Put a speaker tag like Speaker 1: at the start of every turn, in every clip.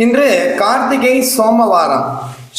Speaker 1: இன்று கார்த்திகை சோமவாரம்.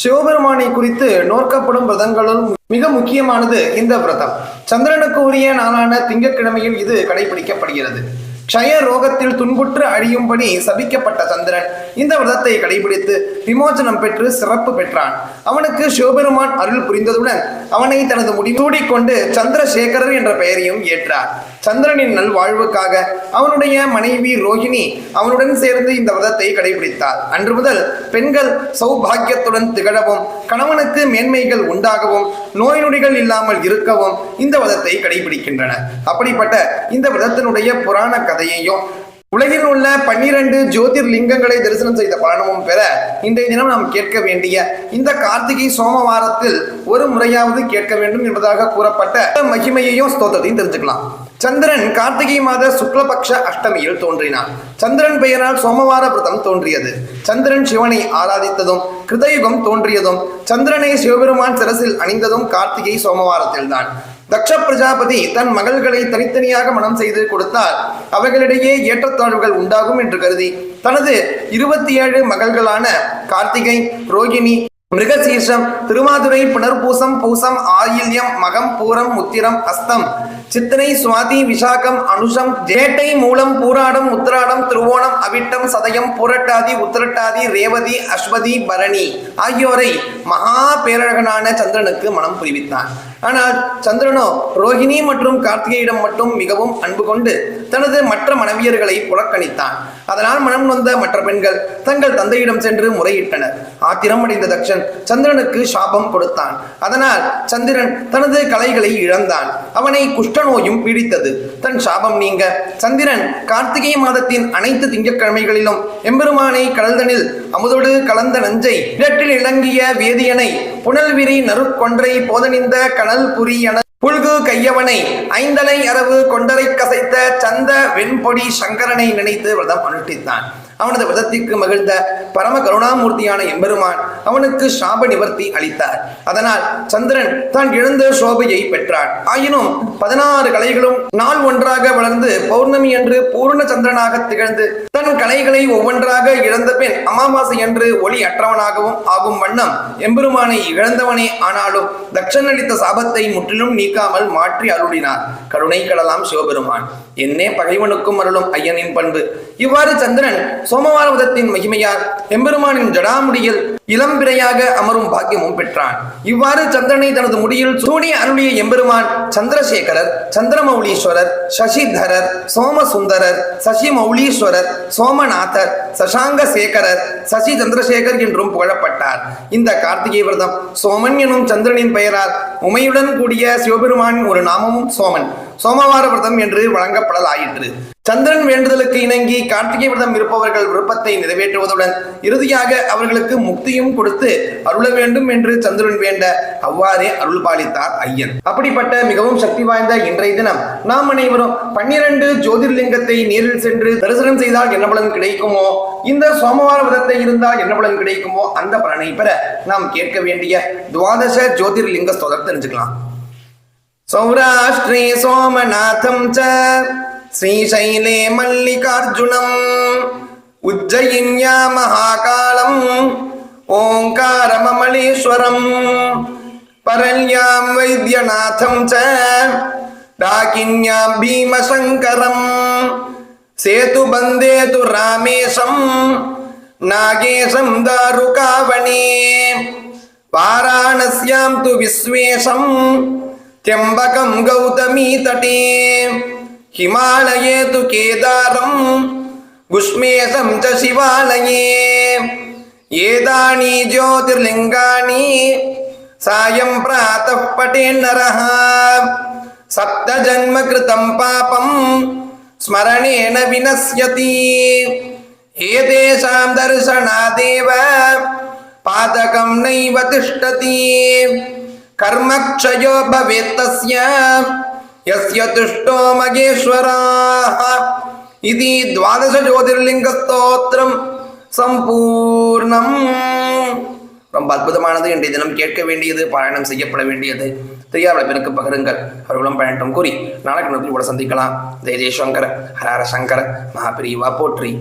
Speaker 1: சிவபெருமானை குறித்து நோக்கப்படும் விரதங்களும் மிக முக்கியமானது இந்த விரதம். சந்திரனுக்கு உரிய நாளான திங்கட்கிழமையில் இது கடைபிடிக்கப்படுகிறது. க்ஷய ரோகத்தில் துன்புற்று அழியும்படி சபிக்கப்பட்ட சந்திரன் இந்த விரதத்தை கடைபிடித்து விமோச்சனம் பெற்று சிறப்பு பெற்றான். அவனுக்கு சிவபெருமான் அருள் புரிந்ததுடன் அவனை தனது முடிவூடிக்கொண்டு சந்திரசேகரர் என்ற பெயரையும் ஏற்றார். சந்திரனின் நல்வாழ்வுக்காக அவனுடைய மனைவி ரோஹிணி அவனுடன் சேர்ந்து இந்த விரதத்தை கடைபிடித்தார் அன்று முதல் பெண்கள் சௌபாகியத்துடன் திகழவும் கணவனுக்கு மேன்மைகள் உண்டாகவும் நோய் நொடிகள் இல்லாமல் இருக்கவும் இந்த விரதத்தை கடைபிடிக்கின்றன. அப்படிப்பட்ட இந்த விரதத்தினுடைய புராண கதையையும் உலகில் உள்ள பன்னிரண்டு ஜோதிர்லிங்கங்களை தரிசனம் செய்த பலனமும் பெற இன்றைய தினம் நாம் கேட்க வேண்டிய இந்த கார்த்திகை சோமவாரத்தில் ஒரு முறையாவது கேட்க வேண்டும் என்பதாக கூறப்பட்ட மகிமையையும் ஸ்தோத்தத்தையும் தெரிஞ்சுக்கலாம். சந்திரன் கார்த்திகை மாத சுக்லபக்ஷ அஷ்டமியில் தோன்றினான். சந்திரன் பெயரால் சோமவார விரதம் தோன்றியது. சந்திரன் சிவனை ஆராதித்ததும் கிருதயுகம் தோன்றியதும் சந்திரனை சிவபெருமான் சிரசில் அணிந்ததும் கார்த்திகை சோமவாரத்தில்தான். தக்ஷ பிரஜாபதி தன் மகள்களை தனித்தனியாக மனம் செய்து கொடுத்தால் அவைகளிடையே ஏற்றத்தாழ்வுகள் உண்டாகும் என்று கருதி தனது இருபத்தி ஏழு மகள்களான கார்த்திகை ரோகிணி மிருகசீர்ஷம் திருமாதுரை புனர்பூசம் பூசம் ஆயில்யம் மகம் பூரம் உத்திரம் அஸ்தம் சித்திரை சுவாதி விசாகம் அனுஷம் ஜேட்டை மூலம் பூராடம் உத்திராடம் திருவோணம் அவிட்டம் சதயம் பூரட்டாதி உத்திரட்டாதி ரேவதி அஸ்வதி பரணி ஆகியோரை மகா பேரழகனான சந்திரனுக்கு மனம் புரிவித்தான். ஆனால் சந்திரனோ ரோஹிணி மற்றும் கார்த்திகையிடம் மட்டும் மிகவும் அன்பு கொண்டு தனது மற்ற மனைவியர்களை புறக்கணித்தான். அதனால் மனம் நொந்த மற்ற பெண்கள் தங்கள் தந்தையிடம் சென்று முறையிட்டனர். ஆத்திரம் அடைந்த தக்ஷன் சந்திரனுக்கு சாபம் கொடுத்தான். அதனால் சந்திரன் தனது கலைகளை இழந்தான். அவனை குஷ்டநோயும் பீடித்தது. தன் சாபம் நீங்க. சந்திரன் கார்த்திகை மாதத்தின் அனைத்து திங்கட்கிழமைகளிலும் எம்பெருமானை கடல்தனில் அமுதோடு கலந்த நஞ்சை இடற்றில் இளங்கிய வேதியனை புனல்விரி நறுக்கொன்றை போதனிந்த கண கனல் புரியன புல்கு கையவனை ஐந்தலை அரவு கொண்டரை கசைத்த சந்த வெண்பொடி சங்கரனை நினைத்து விரதம் அனுஷ்டித்தான் அவனது விதத்திற்கு மகிழ்ந்த பரம கருணாமூர்த்தியான எம்பெருமான் அவனுக்கு சாப நிவர்த்தி அளித்தார். அதனால் சந்திரன் தான் இழந்த சோபையை பெற்றான். ஆயினும் பதினாறு கலைகளும் நாள் ஒன்றாக வளர்ந்து பௌர்ணமி என்று பூர்ண சந்திரனாக திகழ்ந்து தன் கலைகளை ஒவ்வொன்றாக இழந்த பின் அமாவாசை என்று ஒளி அற்றவனாகவும் ஆகும் வண்ணம் எம்பெருமானை இழந்தவனே ஆனாலும் தக்ஷன் அளித்த சாபத்தை முற்றிலும் நீக்காமல் மாற்றி அருளினார். கருணை கடலாம் சிவபெருமான். என்னே பகைவனுக்கும் அருளும் ஐயனின் பண்பு. இவ்வாறு சந்திரன் சோமவார விதத்தின் மகிமையார் எம்பெருமானின் ஜடாமுடியில் இளம்பிறையாக அமரும் பாக்கியமும் பெற்றான். இவ்வாறு சந்திரனை தனது முடியில் சூடிய அருளிய எம்பெருமான் சந்திரசேகரர் சந்திரமௌலீஸ்வரர் சசிதரர் சோமசுந்தரர் சசிமௌலீஸ்வரர் சோமநாதர் சசாங்க சேகரர் சசி சந்திரசேகர் என்றும் புகழப்பட்டார். இந்த கார்த்திகை விரதம் சோமன் எனும் சந்திரனின் பெயரால் உமையுடன் கூடிய சிவபெருமான் ஒரு நாமமும் சோமன். சோமவார விரதம் என்று வழங்கப்படலாயிற்று. சந்திரன் வேண்டுதலுக்கு இணங்கி கார்த்திகை விரதம் இருப்பவர்கள் விருப்பத்தை நிறைவேற்றுவதுடன் இறுதியாக அவர்களுக்கு முக்தியும் கொடுத்து அருள வேண்டும் என்று சந்திரன் வேண்ட அவ்வாறே அருள் பாலித்தார் ஐயன். அப்படிப்பட்ட மிகவும் சக்தி வாய்ந்த இன்றைய தினம் நாம் அனைவரும் பன்னிரண்டு ஜோதிர்லிங்கத்தை நேரில் சென்று தரிசனம் செய்தால் என்ன பலன் கிடைக்குமோ இந்த சோமவார விரதத்தை இருந்தால் என்ன பலன் கிடைக்குமோ அந்த பலனை பெற நாம் கேட்க வேண்டிய துவாதச ஜோதிர்லிங்க ஸ்தோதர் தெரிஞ்சுக்கலாம். சௌராஷ்டிரே சோமநாதம் ச श्रीशैले मल्लिकार्जुनम् उज्जयिन्या महाकालम् ओङ्कारममलेश्वरम् परल्यां वैद्यनाथं च डाकिन्यां भीमशङ्करम् सेतुबन्धे तु रामेशम् नागेशं दारुकावणे वाराणस्यां तु विश्वेशम् त्र्यम्बकं गौतमी तटे हिमालये तु केदारम् गुष्मेशं च शिवालये एतानि ज्योतिर्लिङ्गानि सायं प्रातः पठेन्नरः सप्तजन्मकृतं पापं स्मरणेन विनश्यति एतेषां दर्शनादेव पातकं नैव तिष्ठति कर्मक्षयो भवेत्तस्य यस्य तुष्टो मगेश्वराः इति द्वादशज्योतिर्लिङ्गस्तोत्रं சம்பூர்ணம் ரொம்ப அற்புதமானது இன்றைய தினம் கேட்க வேண்டியது பாராயணம் செய்யப்பட வேண்டியது தெரியாத பிறகு பகிருங்கள் அவர்களும் பயணட்டும் கூறி நாளைக்கு கூட சந்திக்கலாம் ஜெய ஜெயசங்கர ஹரஹர சங்கர மகாபிரிவா போற்றி